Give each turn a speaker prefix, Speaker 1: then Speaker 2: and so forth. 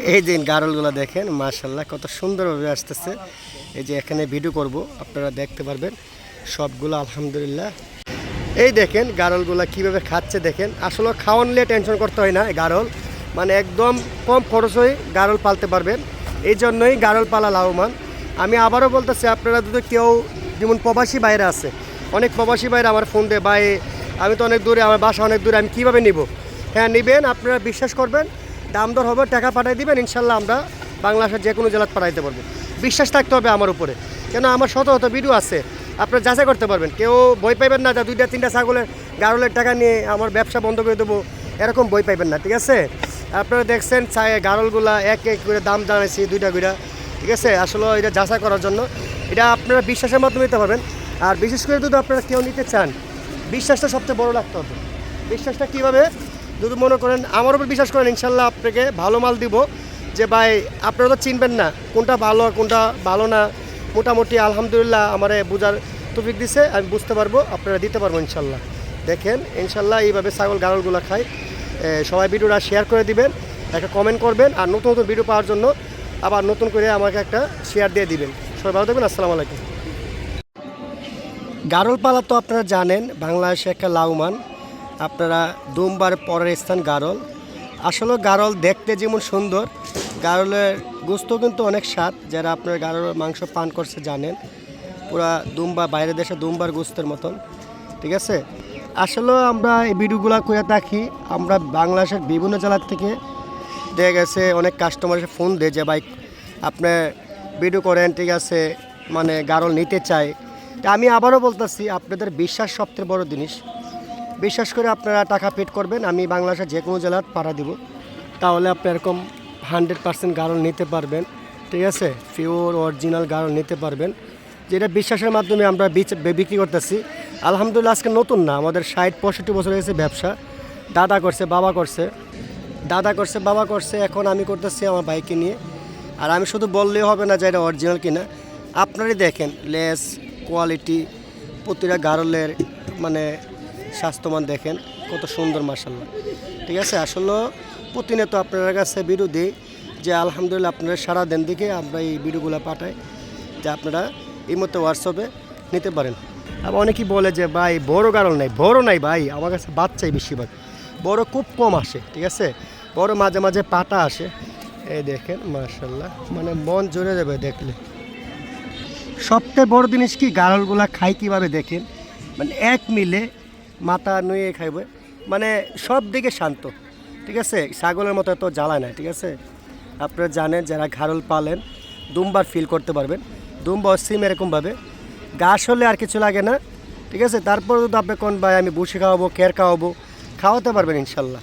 Speaker 1: এই যে গারলগুলো দেখেন মাশাল্লাহ কত সুন্দরভাবে আসতেছে। এই যে এখানে ভিডিও করব, আপনারা দেখতে পারবেন। সবগুলো আলহামদুলিল্লাহ। এই দেখেন, গারলগুলা কীভাবে খাচ্ছে দেখেন। আসলে খাওয়ান নিয়ে টেনশন করতে হয় না গারল। মানে একদম কম খরচ হয়ে গারল পালতে পারবেন। এই জন্যই গারল পালা লাভবান। আমি আবারও বলতেছি, আপনারা যদি কেউ যেমন প্রবাসী বাইরে আছে, অনেক প্রবাসী বাইরে আমার ফোন দেয়, ভাই, আমি তো অনেক দূরে, আমার বাসা অনেক দূরে, আমি কীভাবে নিব? হ্যাঁ নেবেন, আপনারা বিশ্বাস করবেন দাম দর হবে, টাকা পাঠিয়ে দিবেন, ইনশাল্লাহ আমরা বাংলাদেশের যে কোনো জেলায় পাঠাইতে পারব। বিশ্বাস থাকতে হবে আমার উপরে। কেন আমার শত শত ভিডিও আছে, আপনারা যাচাই করতে পারবেন। কেউ বই পাইবেন না, যা দুইটা, তিনটা ছাগলের গারলের টাকা নিয়ে আমার ব্যবসা বন্ধ করে দেবো, এরকম বই পাইবেন না, ঠিক আছে? আপনারা দেখছেন গারলগুলা এক এক করে দাম জানাইছি, দুইটা করে, ঠিক আছে? আসলে এটা যাচাই করার জন্য। এটা আপনারা বিশ্বাসের মাধ্যমে নিতে পারবেন। আর বিশেষ করে যদি আপনারা কেউ নিতে চান, বিশ্বাসটা সবচেয়ে বড় রাখতে হবে। বিশ্বাসটা কীভাবে? যদি মনে করেন, আমার উপর বিশ্বাস করেন, ইনশাল্লাহ আপনাকে ভালো মাল দিব। যে ভাই, আপনারা তো চিনবেন না কোনটা ভালো কোনটা ভালো না। মোটামুটি আলহামদুলিল্লাহ আমারে বোঝার তফিক দিছে, আমি বুঝতে পারব, আপনারা দিতে পারব ইনশাল্লাহ। দেখেন, ইনশাল্লাহ এইভাবে ছাগল গাড়লগুলো খাই সবাই ভিডিওটা শেয়ার করে দিবেন, একটা কমেন্ট করবেন, আর নতুন নতুন ভিডিও পাওয়ার জন্য আবার নতুন করে আমাকে একটা শেয়ার দিয়ে দিবেন। সবাই ভালো থাকবেন, আসসালামু আলাইকুম। গারল পালা তো আপনারা জানেন, বাংলাদেশে একটা লাউমান আপনারা দুমবার পরের স্থান গারল। আসলে গারল দেখতে যেমন সুন্দর, গারলের গোস্ত কিন্তু অনেক স্বাদ, যারা আপনার গারলের মাংস পান করছে জানেন। পুরা দুম্বা, বাইরের দেশে দুমবার গোস্তের মতন, ঠিক আছে? আসলে আমরা এই ভিডিওগুলো করে থাকি, আমরা বাংলাদেশের বিভিন্ন জেলার থেকে দেখা গেছে অনেক কাস্টমার ফোন দেয় যে, ভাই, আপনি ভিডিও করেন, ঠিক আছে? মানে গারল নিতে চাই আমি আবারও বলতেছি, আপনাদের বিশ্বাস সবথেকে বড় জিনিস বিশ্বাস করে আপনারা টাকা পেড করবেন, আমি বাংলাদেশের যে কোনো জেলার পাড়া দিব। তাহলে আপনি এরকম হান্ড্রেড পার্সেন্ট গারল নিতে পারবেন, ঠিক আছে? পিওর, অরিজিনাল গারল নিতে পারবেন। যেটা বিশ্বাসের মাধ্যমে আমরা বিক্রি করতেছি। আলহামদুলিল্লাহ, আজকে নতুন না, আমাদের ষাট, পঁয়ষট্টি বছর হয়েছে ব্যবসা। দাদা করছে, বাবা করছে। দাদা করছে, বাবা করছে, এখন আমি করতেছি আমার বাইকে নিয়ে। আর আমি শুধু বললেও হবে না যে এটা অরিজিনাল কিনা। আপনারই দেখেন, লেস, কোয়ালিটি, প্রতিটা গারলের মানে স্বাস্থ্যমান দেখেন, কত সুন্দর মাসাল্লাহ ঠিক আছে আসলে প্রতিনিয়ত আপনার কাছে দিই যে আলহামদুলিল্লাহ আপনারা সারা দিন দিকে আমরা এই ভিডিওগুলো পাঠাই, যে আপনারা এই মতো হোয়াটসঅ্যাপে নিতে পারেন। আবার অনেকেই বলে যে, ভাই, বড় গারল নাই। বড় নাই ভাই, আমার কাছে বাচ্চাই বেশিরভাগ। বড় খুব কম আসে, ঠিক আছে? বড় মাঝে মাঝে পাটা আসে। এই দেখেন মার্শাল্লাহ মানে মন জুড়ে যাবে দেখলে। সবচেয়ে বড় জিনিস কি, গারলগুলা খাই কীভাবে দেখেন? মানে এক মিলে মাথা নুয়ে খাইব। মানে সব দিকে শান্ত, ঠিক আছে? ছাগলের মতো এত জ্বালা নাই, ঠিক আছে? আপনারা জানেন, যারা ঘাড়ল পালেন দুমবার ফিল করতে পারবেন। দুমবার সিম এরকমভাবে ঘাস হলে আর কিছু লাগে না, ঠিক আছে? তারপর যদি আপনি কোন ভাই, আমি বসে খাওয়াবো কেয়ার খাওয়াবো, খাওয়াতে পারবেন ইনশাল্লাহ।